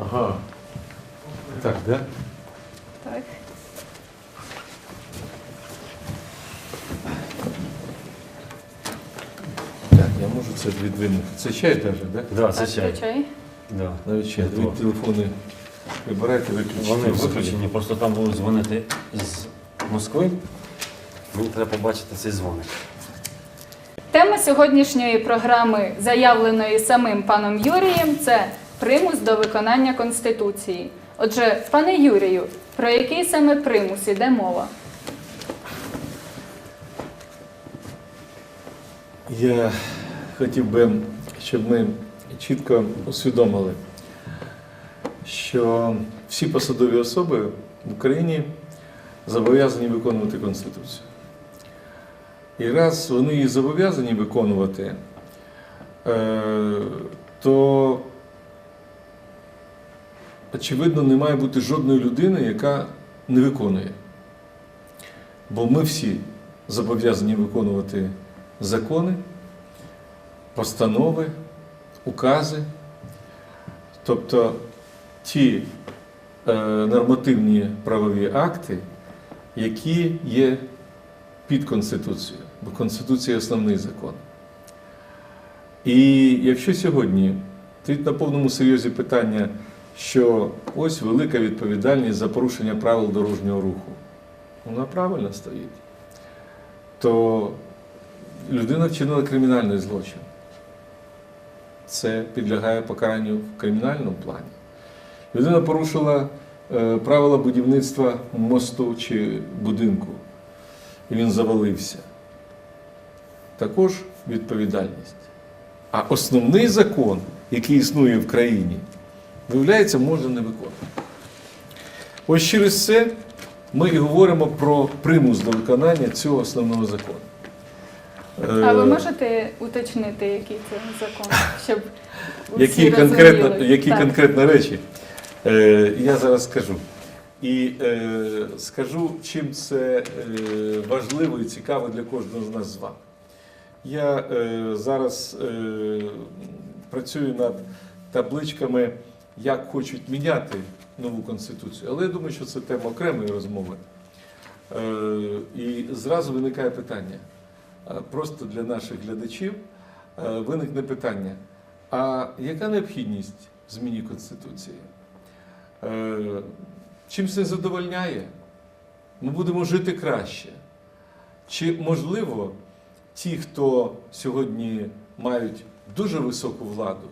Ага. Так, да? Так. Так, я можу це відвинути. Це чай навіть, да? Да, це Так, чай. чай. Да. Навіть чай. Два. Дві телефони вибирайте, виключите. Вони виключені, просто там будуть дзвонити з Москви. Мені треба побачити цей дзвоник. Тема сьогоднішньої програми, заявленої самим паном Юрієм, це примус до виконання Конституції. Отже, пане Юрію, про який саме примус іде мова? Я хотів би, щоб ми чітко усвідомили, що всі посадові особи в Україні зобов'язані виконувати Конституцію. І раз вони її зобов'язані виконувати, е, то очевидно не має бути жодної людини, яка не виконує. Бо ми всі зобов'язані виконувати закони, постанови, укази, тобто ті е, нормативні правові акти, які є під Конституцією, бо Конституція основний закон. І якщо сьогодні стоїть на повному серйозі питання, що ось велика відповідальність за порушення правил дорожнього руху, вона правильно стоїть, то людина вчинила кримінальний злочин. Це підлягає покаранню в кримінальному плані. Людина порушила е, правила будівництва мосту чи будинку, і він завалився. Також відповідальність. А основний закон, який існує в країні, виявляється, можна не виконувати. Ось через це ми і говоримо про примус до виконання цього основного закону. А ви Е, можете уточнити, який це закон, щоб які конкретно, розуміли? які Так. конкретно речі, е, я зараз скажу. І е, скажу, чим це е, важливо і цікаво для кожного з нас з вами. Я е, зараз е, працюю над табличками, як хочуть міняти нову конституцію, але я думаю, що це тема окремої розмови. Е, і зразу виникає питання. Е, Просто для наших глядачів е, виникне питання. А яка необхідність в зміні Конституції? Чим це задовольняє? Ми будемо жити краще. Чи можливо ті, хто сьогодні мають дуже високу владу,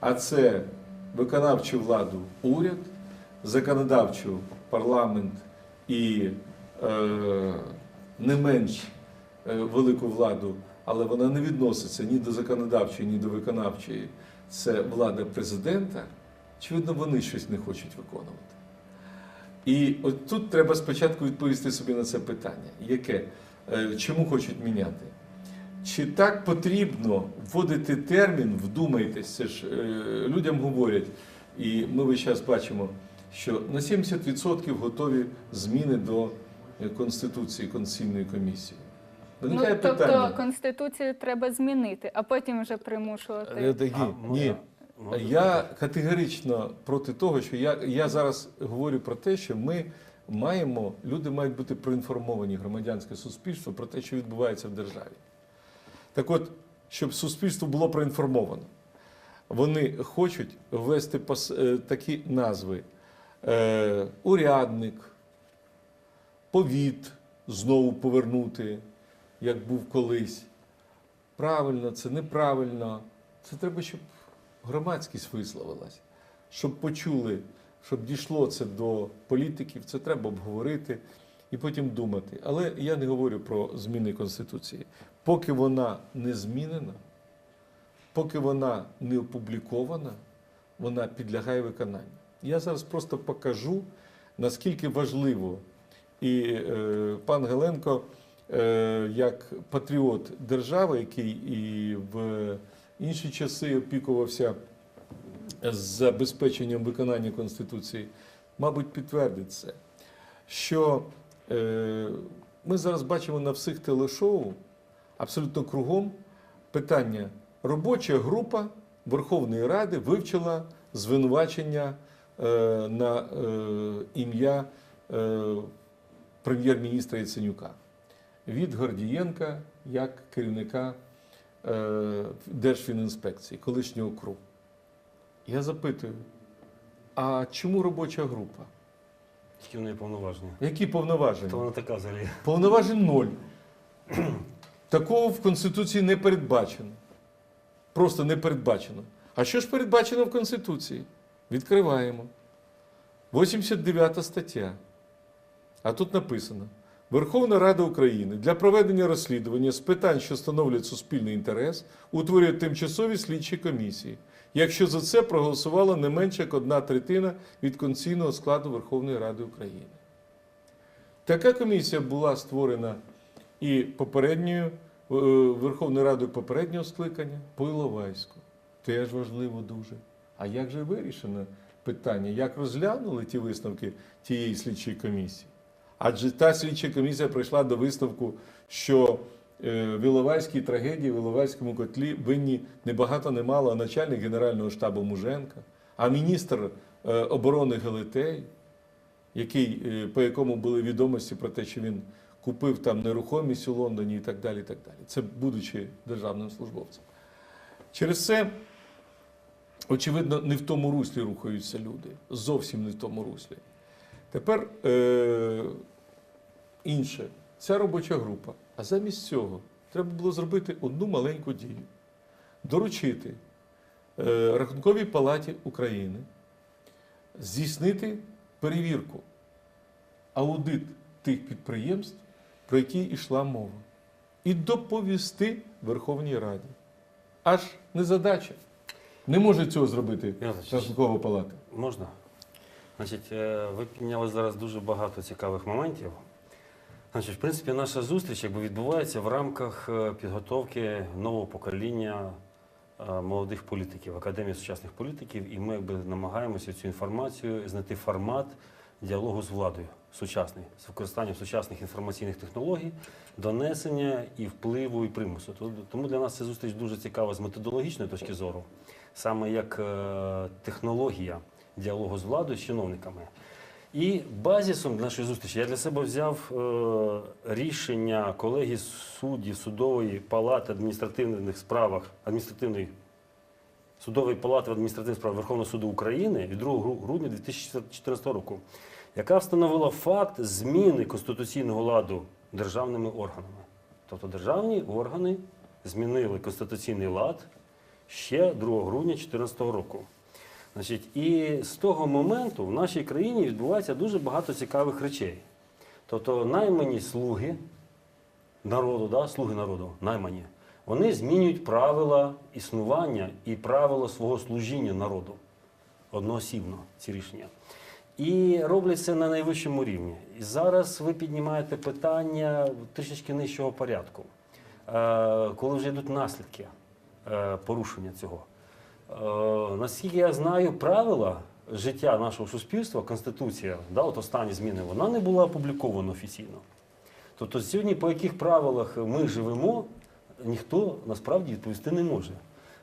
а це виконавчу владу уряд, законодавчу парламент і е, не менш е, велику владу, але вона не відноситься ні до законодавчої, ні до виконавчої. Це влада президента. Очевидно, вони щось не хочуть виконувати. І от тут треба спочатку відповісти собі на це питання, яке Е, чому хочуть міняти? Чи так потрібно вводити термін, вдумайтесь, це ж е, людям говорять, і ми весь час бачимо, що на 70% готові зміни до е, Конституції, Конституційної комісії. Ну, Виникає тобто питання. Конституцію треба змінити, а потім вже примушувати. Е, так, А, ні, ні. можна Я категорично проти того, що я, я зараз говорю про те, що ми маємо, люди мають бути проінформовані, громадянське суспільство про те, що відбувається в державі. Так от, щоб суспільство було проінформовано, вони хочуть ввести е, такі назви: е, урядник, повіт знову повернути, як був колись. Правильно, це неправильно. Це треба, щоб громадськість висловилась, щоб почули, щоб дійшло це до політиків, це треба обговорити і потім думати. Але я не говорю про зміни Конституції. Поки вона не змінена, поки вона не опублікована, вона підлягає виконанню. Я зараз просто покажу, наскільки важливо. І е, пан Геленко, е, як патріот держави, який і в інші часи опікувався забезпеченням виконання Конституції, мабуть, підтвердить це. Що ми зараз бачимо на всіх телешоу абсолютно кругом питання. Робоча група Верховної Ради вивчила звинувачення е, на е, ім'я е, прем'єр-міністра Яценюка від Гордієнка як керівника е, Держфінінспекції, колишнього КРУ. Я запитую, а чому робоча група? Які в неї повноваження? Які повноваження? То вона така взагалі. Повноважень ноль. Такого в Конституції не передбачено. Просто не передбачено. А що ж передбачено в Конституції? Відкриваємо. 89 стаття. А тут написано: Верховна Рада України для проведення розслідування з питань, що становлять суспільний інтерес, утворює тимчасові слідчі комісії, якщо за це проголосувала не менше як одна третина від конституційного складу Верховної Ради України. Така комісія була створена і попередньою е, Верховною Радою попереднього скликання по Іловайську. Теж важливо дуже. А як же вирішено питання? Як розглянули ті висновки тієї слідчої комісії? Адже та слідча комісія прийшла до висновку, що е, в Іловайській трагедії, в Іловайському котлі винні не багато не мало, начальник Генерального штабу Муженка, а міністр е, оборони Гелетей, який, е, по якому були відомості про те, що він купив там нерухомість у Лондоні і так далі. І так далі. Це будучи державним службовцем. Через це, очевидно, не в тому руслі рухаються люди. Зовсім не в тому руслі. Тепер е- інше. Ця робоча група. А замість цього треба було зробити одну маленьку дію: доручити е- Рахунковій палаті України здійснити перевірку, аудит тих підприємств, про які йшла мова, і доповісти Верховній Раді. Аж не задача. Не може цього зробити Рахункова палата. Можна? Значить, е, ви підняли зараз дуже багато цікавих моментів. Значить, в принципі, наша зустріч якби відбувається в рамках е, підготовки нового покоління е, молодих політиків, Академії сучасних політиків, і ми якби намагаємося цю інформацію знайти формат діалогу з владою сучасний, з використанням сучасних інформаційних технологій, донесення і впливу і примусу. То- Тому для нас ця зустріч дуже цікава з методологічної точки зору, саме як технологія діалогу з владою, з чиновниками. І базісом нашої зустрічі я для себе взяв е, рішення колегії суддів судової палати адміністративних справах адміністративної судової палати в адміністративних справах Верховного суду України від 2 грудня 2014 року, яка встановила факт зміни конституційного ладу державними органами. Тобто державні органи змінили конституційний лад ще 2 грудня 2014 року. Значить, і з того моменту в нашій країні відбувається дуже багато цікавих речей. Тобто наймані слуги народу, да, слуги народу, наймані, вони змінюють правила існування і правила свого служіння народу одноосібно ці рішення. І роблять це на найвищому рівні. І зараз ви піднімаєте питання трішечки нижчого порядку, е, коли вже йдуть наслідки е, порушення цього. Е, наскільки я знаю, правила життя нашого суспільства, Конституція, да, от останні зміни, вона не була опублікована офіційно. Тобто сьогодні, по яких правилах ми живемо, ніхто насправді відповісти не може.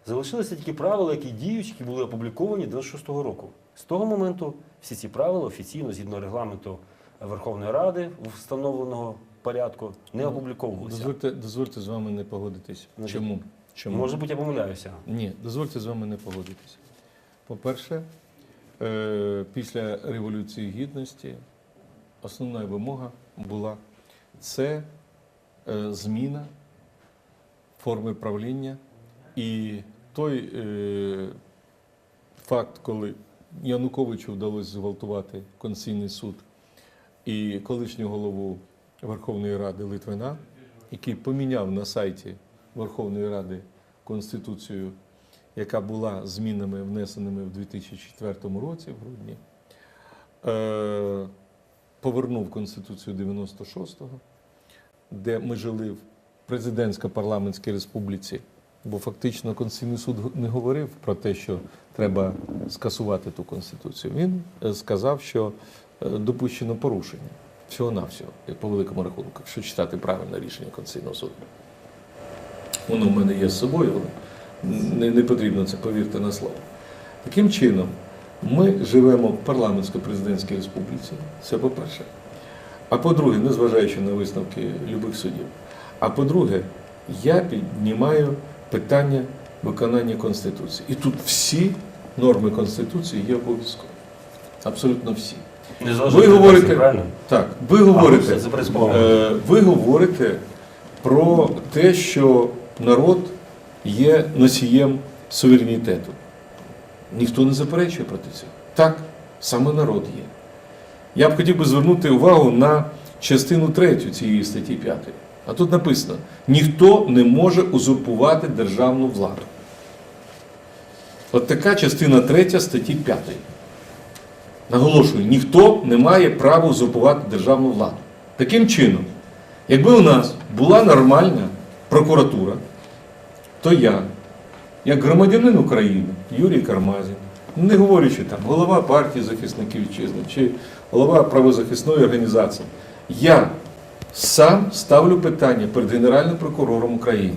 Залишилися тільки правила, які діють, які були опубліковані 26-го року. З того моменту всі ці правила офіційно, згідно регламенту Верховної Ради, встановленого порядку, не опубліковувалися. Дозвольте, дозвольте з вами не погодитись. Чому? Чому? Може бути, я помиляюся. Ні, дозвольте з вами не погодитися. По-перше, е, після Революції Гідності основна вимога була це е, зміна форми правління і той е, факт, коли Януковичу вдалося зґвалтувати Конституційний суд і колишнього голову Верховної Ради Литвина, який поміняв на сайті Верховної Ради Конституцію, яка була змінами, внесеними в 2004 році, в грудні, е, повернув Конституцію 96-го, де ми жили в президентсько-парламентській республіці. Бо фактично Конституційний суд не говорив про те, що треба скасувати ту конституцію. Він е, сказав, що е, допущено порушення всього-навсього, по великому рахунку, якщо читати правильне рішення Конституційного суду. Воно в мене є з собою, не, не потрібно це повірте на слово. Таким чином, ми живемо в парламентсько-президентській республіці. Це по-перше. А по-друге, незважаючи на висновки любих судів. А по-друге, я піднімаю питання виконання Конституції. І тут всі норми Конституції є обов'язкові. Абсолютно всі. Ви говорите, так, ви говорите, принципово. е, ви говорите про те, що народ є носієм суверенітету. Ніхто не заперечує проти цього. Так, саме народ є. Я б хотів би звернути увагу на частину 3 цієї статті 5. А тут написано: ніхто не може узурпувати державну владу. От така частина 3 статті 5. Наголошую, ніхто не має права узурпувати державну владу. Таким чином, якби у нас була нормальна прокуратура, то я, як громадянин України, Юрій Кармазін, не говорячи там голова партії захисників вітчизни чи голова правозахисної організації, я сам ставлю питання перед Генеральним прокурором України.